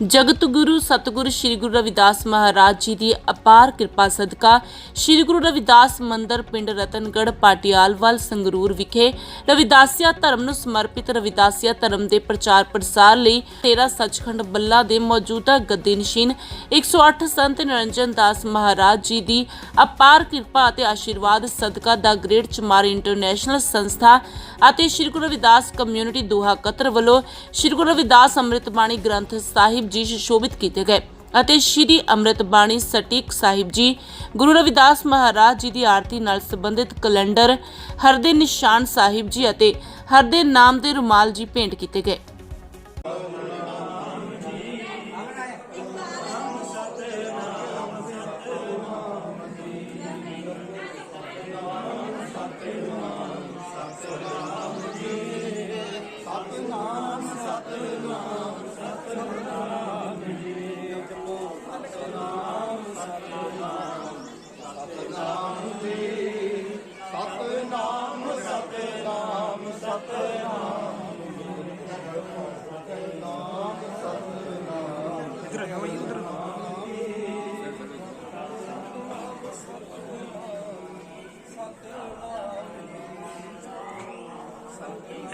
ਜਗਤ ਗੁਰੂ ਸਤਿਗੁਰੂ ਸ੍ਰੀ ਗੁਰੂ ਰਵਿਦਾਸ ਮਹਾਰਾਜ ਜੀ ਦੀ ਅਪਾਰ ਕਿਰਪਾ ਸਦਕਾ ਸ੍ਰੀ ਗੁਰੂ ਰਵਿਦਾਸ ਮੰਦਰ ਪਿੰਡ ਰਤਨਗੜ੍ਹ ਪਾਟਿਆਲਵਾਲ ਸੰਗਰੂਰ ਵਿਖੇ ਰਵਿਦਾਸੀਆ ਧਰਮ ਨੂੰ ਸਮਰਪਿਤ ਰਵਿਦਾਸੀਆ ਧਰਮ ਦੇ ਪ੍ਰਚਾਰ ਪ੍ਰਸਾਰ ਲਈ ਤੇਰਾ ਸੱਚਖੰਡ ਬੱਲਾ ਦੇ ਮੌਜੂਦਾ ਗੱਦੀ 108 ਸੰਤ ਨਿਰੰਜਨ ਦਾਸ ਮਹਾਰਾਜ ਜੀ ਦੀ ਅਪਾਰ ਕਿਰਪਾ ਅਤੇ ਆਸ਼ੀਰਵਾਦ ਸਦਕਾ ਦਾ ਗ੍ਰੇਟ ਚਮਾਰ ਇੰਟਰਨੈਸ਼ਨਲ ਸੰਸਥਾ ਅਤੇ Shri Guru Ravidas community Doha Qatar ਵੱਲੋਂ ਸ੍ਰੀ ਗੁਰੂ ਰਵਿਦਾਸ ਅੰਮ੍ਰਿਤ ਬਾਣੀ ਗ੍ਰੰਥ ਸਾਹਿਬ ਜੀ ਸੁਸ਼ੋਭਿਤ ਕੀਤੇ ਗਏ ਅਤੇ ਸ੍ਰੀ ਅੰਮ੍ਰਿਤ ਬਾਣੀ ਸਟੀਕ ਸਾਹਿਬ ਜੀ, ਗੁਰੂ ਰਵਿਦਾਸ ਮਹਾਰਾਜ ਜੀ ਦੀ ਆਰਤੀ ਨਾਲ ਸੰਬੰਧਿਤ ਕੈਲੰਡਰ, ਹਰਦੇ ਨਿਸ਼ਾਨ ਸਾਹਿਬ ਜੀ ਅਤੇ ਹਰਦੇ ਨਾਮ ਦੇ ਰੁਮਾਲ ਜੀ ਭੇਂਟ ਕੀਤੇ ਗਏ।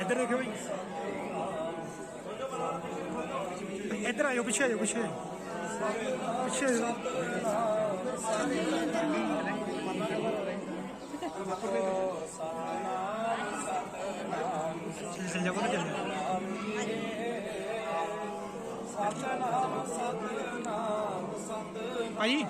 ਇੱਧਰ ਦੇਖੋ ਬਈ। ਇੱਧਰ ਆਇਓ, ਪਿੱਛੇ ਆਇਓ, ਪਿੱਛੇ। ਪਿੱਛੇ ਆਇਓ। ਚੱਲ ਚੱਲ ਜਾ ਕੋਲ ਚੱਲ ਭਾਈ।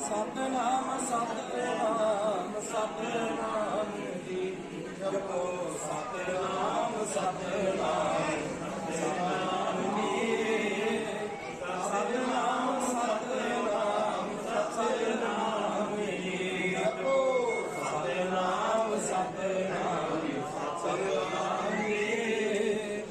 ਸਤਨਾਮ ਸਤਨਾਮ ਸਤਨਾਮ ਜੀ। ਜਪੋ ਸਤਨਾਮ ਸਤਨਾਮ ਸਤਨਾਮ ਜੀ ਸਤਨਾਮ ਸਤਨਾਮ ਸਤਨਾਮ ਜੀ ਜਪੋ ਸਤਨਾਮ ਸਤਨਾਮ ਸਤਨਾਮ ਜੀ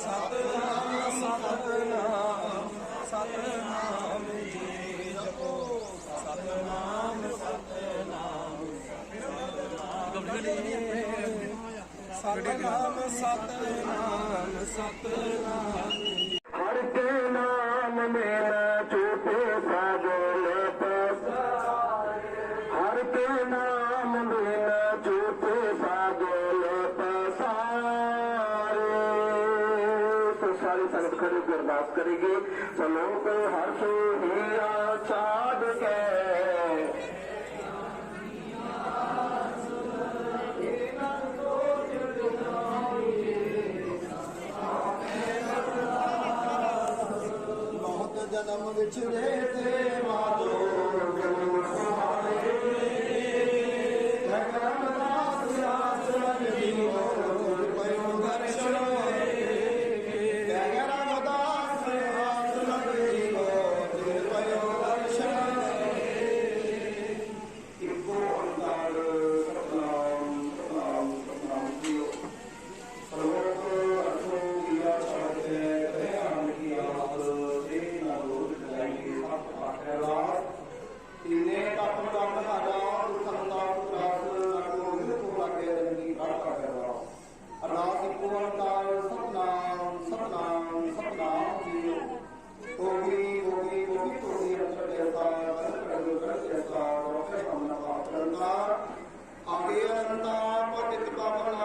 ਸਤਨਾਮ ਸਤਨਾਮ ਸਤਨਾਮ ਜੀ ਜਪੋ ਸਤਨਾਮ ਸਤਨਾਮ ਸਤਨਾਮ ਸਤਨਾਮ ਸਤਨਾਮ ਹਰ ਕੇ ਨਾਮ ਮੇਰਾ ਚੂਪੇ ਸਾਗਲੇ ਪਸਾਰੇ ਹਰ ਕੇ ਨਾਮ ਮੇਰਾ ਚੂਪੇ ਸਾਗਲੇ ਪਸਾਰੇ ਸਾਰੇ ਸਾਰੀ ਸੰਗਤ ਖੜੀ ਹੋ ਕੇ ਅਰਦਾਸ ਕਰੇਗੀ ਸਲੋਕ ਹਰ ਸੋ আমাদের ছেড়ে দেওয়া